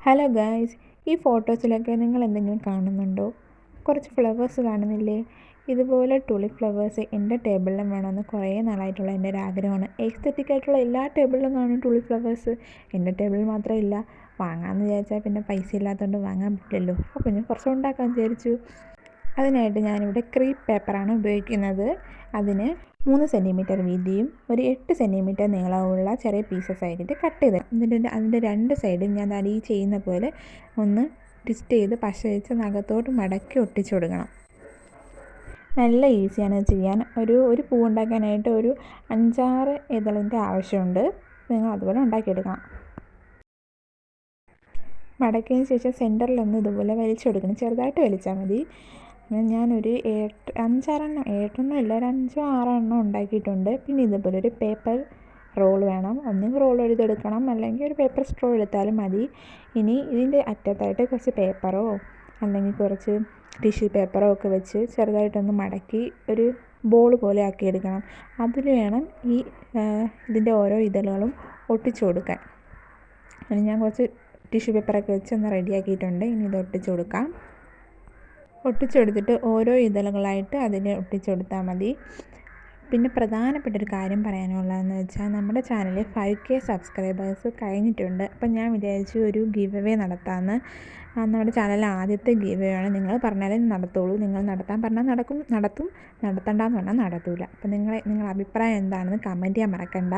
Hello guys ഈ ഫോട്ടോസിലൊക്കെ നിങ്ങൾ എന്തെങ്കിലും കാണുന്നുണ്ടോ? കുറച്ച് ഫ്ലവേഴ്സ് കാണുന്നില്ലേ? ഇതുപോലെ ടുളി ഫ്ലവേഴ്സ് എന്റെ ടേബിളിലും വേണമെന്ന് കുറേ നാളായിട്ടുള്ള എന്റെ ഒരു ആഗ്രഹമാണ് എക്സ്തറ്റിക് ആയിട്ടുള്ള എല്ലാ ടേബിളിലും കാണും ടുളി ഫ്ലവേഴ്സ്. എന്റെ ടേബിളിൽ മാത്രമില്ല വാങ്ങാമെന്ന് വിചാരിച്ചാൽ പിന്നെ പൈസ ഇല്ലാത്തതുകൊണ്ട് വാങ്ങാൻ പറ്റില്ലല്ലോ. അപ്പോൾ ഞാൻ കുറച്ച് ഉണ്ടാക്കാൻ വിചാരിച്ചു. അതിനായിട്ട് ഞാനിവിടെ ക്രീപ്പ് പേപ്പറാണ് ഉപയോഗിക്കുന്നത്. അതിന് മൂന്ന് സെന്റിമീറ്റർ വീതിയും ഒരു എട്ട് സെന്റിമീറ്റർ നീളമുള്ള ചെറിയ പീസസ് ആയിട്ട് കട്ട് ചെയ്ത് എന്നിട്ട് അതിന്റെ രണ്ട് സൈഡും ഞാൻ അടി ചെയ്യുന്ന പോലെ ഒന്ന് ട്വിസ്റ്റ് ചെയ്ത് പശ വെച്ച് നഖത്തോട്ട് മടക്കി ഒട്ടിച്ചു കൊടുക്കണം. നല്ല ഈസിയാണ് ചെയ്യാൻ. ഒരു ഒരു പൂ ഉണ്ടാക്കാനായിട്ട് ഒരു അഞ്ചാറ് ഇതളിന്റെ ആവശ്യമുണ്ട്. നിങ്ങൾ അതുപോലെ ഉണ്ടാക്കിയെടുക്കണം. മടക്കിയതിന് ശേഷം സെന്ററിലൊന്ന് ഇതുപോലെ വലിച്ചെടുക്കണം ചെറുതായിട്ട് വലിച്ചാൽ മതി. ഞാനൊരു എട്ട് അഞ്ചാറെണ്ണം ഏട്ടെണ്ണം ഇല്ല ഒരു അഞ്ചോ ആറോ എണ്ണം ഉണ്ടാക്കിയിട്ടുണ്ട്. പിന്നെ ഇതുപോലെ ഒരു പേപ്പർ റോൾ വേണം. ഒന്നുകിൽ റോൾ എഴുതെടുക്കണം അല്ലെങ്കിൽ ഒരു പേപ്പർ സ്ട്രോ എടുത്താലും മതി. ഇനി ഇതിന്റെ അറ്റത്തായിട്ട് കുറച്ച് പേപ്പറോ അല്ലെങ്കിൽ കുറച്ച് ടിഷ്യൂ പേപ്പറോ ഒക്കെ വെച്ച് ചെറുതായിട്ടൊന്ന് മടക്കി ഒരു ബോൾ പോലെ ആക്കിയെടുക്കണം അതിൽ വേണം ഈ ഇതിന്റെ ഓരോ ഇതളുകളും ഒട്ടിച്ചു കൊടുക്കാൻ. ഞാൻ കുറച്ച് ടിഷ്യൂ പേപ്പറൊക്കെ വെച്ച് ഒന്ന് റെഡിയാക്കിയിട്ടുണ്ട് ഇനി ഇത് ഒട്ടിച്ചു കൊടുക്കാം. ഒട്ടിച്ചെടുത്തിട്ട് ഓരോ ഇതളുകളായിട്ട് അതിനെ ഒട്ടിച്ചെടുത്താൽ മതി. പിന്നെ പ്രധാനപ്പെട്ട ഒരു കാര്യം പറയാനുള്ളതെന്ന് വെച്ചാൽ നമ്മുടെ ചാനലിൽ ഫൈവ് കെ സബ്സ്ക്രൈബേഴ്സ് കഴിഞ്ഞിട്ടുണ്ട്. അപ്പം ഞാൻ വിചാരിച്ചു ഒരു ഗീവ് അവേ നടത്താമെന്ന് നമ്മുടെ ചാനലിൽ ആദ്യത്തെ ഗീവ് വേ ആണ് നിങ്ങൾ പറഞ്ഞാലേ നടത്തുള്ളൂ. നിങ്ങൾ നടത്താൻ പറഞ്ഞാൽ നടക്കും. നടത്തും. നടത്തണ്ടെന്ന് പറഞ്ഞാൽ നടത്തൂല. അപ്പം നിങ്ങളെ നിങ്ങളുടെ അഭിപ്രായം എന്താണെന്ന് കമന്റ് ചെയ്യാൻ മറക്കണ്ട.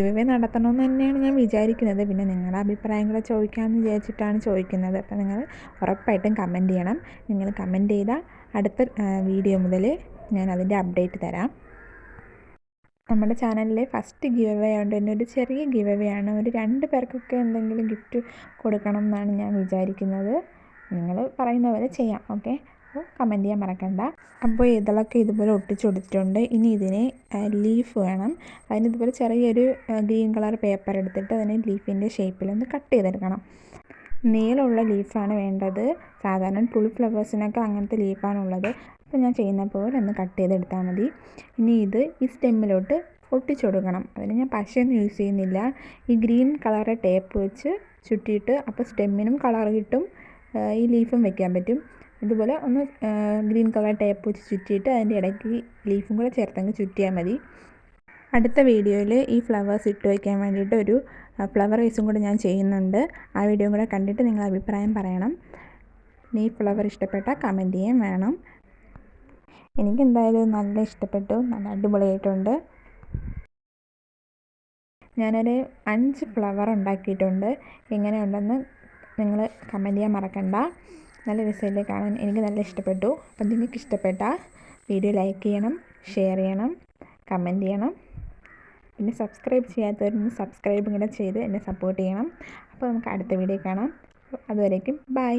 അവേ നടത്തണമെന്ന് തന്നെയാണ് ഞാൻ വിചാരിക്കുന്നത്. പിന്നെ നിങ്ങളുടെ അഭിപ്രായങ്ങൾ ചോദിക്കാമെന്ന് വിചാരിച്ചിട്ടാണ് ചോദിക്കുന്നത്. അപ്പോൾ നിങ്ങൾ ഉറപ്പായിട്ടും കമന്റ് ചെയ്യണം. നിങ്ങൾ കമന്റ് ചെയ്താൽ അടുത്ത വീഡിയോ മുതൽ ഞാൻ അതിന്റെ അപ്ഡേറ്റ് തരാം. നമ്മുടെ ചാനലിലെ ഫസ്റ്റ് ഗിവ് അവേ ആയതുകൊണ്ട് തന്നെ ഒരു ചെറിയ ഗിവ് ആണ്. ഒരു രണ്ട് പേർക്കൊക്കെ എന്തെങ്കിലും ഗിഫ്റ്റ് കൊടുക്കണം എന്നാണ് ഞാൻ വിചാരിക്കുന്നത്. നിങ്ങൾ പറയുന്ന പോലെ ചെയ്യാം. ഓക്കെ കമന്റ് ചെയ്യാൻ മറക്കണ്ട. അപ്പോൾ ഇതളൊക്കെ ഇതുപോലെ ഒട്ടിച്ചു കൊടുത്തിട്ടുണ്ട്. ഇനി ഇതിന് ലീഫ് വേണം. അതിന് ഇതുപോലെ ചെറിയൊരു ഗ്രീൻ കളർ പേപ്പർ എടുത്തിട്ട് അതിന് ലീഫിന്റെ ഷേപ്പിലൊന്ന് കട്ട് ചെയ്തെടുക്കണം. നീളമുള്ള ലീഫാണ് വേണ്ടത്. സാധാരണ പുളി ഫ്ലവേഴ്സിനൊക്കെ അങ്ങനത്തെ ലീഫാണ് ഉള്ളത്. അപ്പോൾ ഞാൻ ചെയ്യുന്ന പോലെ ഒന്ന് കട്ട് ചെയ്തെടുത്താൽ മതി. ഇനി ഇത് ഈ സ്റ്റെമ്മിലോട്ട് ഒട്ടിച്ചു കൊടുക്കണം. അതിന് ഞാൻ പശയൊന്നും യൂസ് ചെയ്യുന്നില്ല. ഈ ഗ്രീൻ കളർ ടേപ്പ് വെച്ച് ചുറ്റിയിട്ട് അപ്പോൾ സ്റ്റെമ്മിനും കളർ കിട്ടും. ഈ ലീഫും വെക്കാൻ പറ്റും. ഇതുപോലെ ഒന്ന് ഗ്രീൻ കളർ ടേപ്പ് വെച്ച് ചുറ്റിയിട്ട് അതിന്റെ ഇടയ്ക്ക് ലീഫും കൂടെ ചേർത്തങ്ങ് ചുറ്റിയാൽ മതി. അടുത്ത വീഡിയോയിൽ ഈ ഫ്ലവേഴ്സ് ഇട്ട് വയ്ക്കാൻ വേണ്ടിയിട്ട് ഒരു ഫ്ലവർ വേസും കൂടെ ഞാൻ ചെയ്യുന്നുണ്ട്. ആ വീഡിയോ കൂടെ കണ്ടിട്ട് നിങ്ങൾ അഭിപ്രായം പറയണം. ഈ ഫ്ലവർ ഇഷ്ടപ്പെട്ടാൽ കമന്റ് ചെയ്യാൻ വേണം. എനിക്ക് എന്തായാലും നല്ല ഇഷ്ടപ്പെട്ടു നല്ല അടിപൊളിയായിട്ടുണ്ട്. ഞാനൊരു അഞ്ച് ഫ്ലവർ ഉണ്ടാക്കിയിട്ടുണ്ട്. എങ്ങനെയുണ്ടെന്ന് നിങ്ങൾ കമന്റ് ചെയ്യാൻ മറക്കണ്ട. നല്ല രസമല്ലേ കാണാൻ? എനിക്ക് നല്ല ഇഷ്ടപ്പെട്ടു. അപ്പം നിങ്ങൾക്ക് ഇഷ്ടപ്പെട്ട വീഡിയോ ലൈക്ക് ചെയ്യണം ഷെയർ ചെയ്യണം കമന്റ് ചെയ്യണം. പിന്നെ സബ്സ്ക്രൈബ് ചെയ്യാത്തവരൊന്ന് സബ്സ്ക്രൈബ് കൂടെ ചെയ്ത് എന്നെ സപ്പോർട്ട് ചെയ്യണം. അപ്പോൾ നമുക്ക് അടുത്ത വീഡിയോ കാണാം. അതുവരേക്കും ബൈ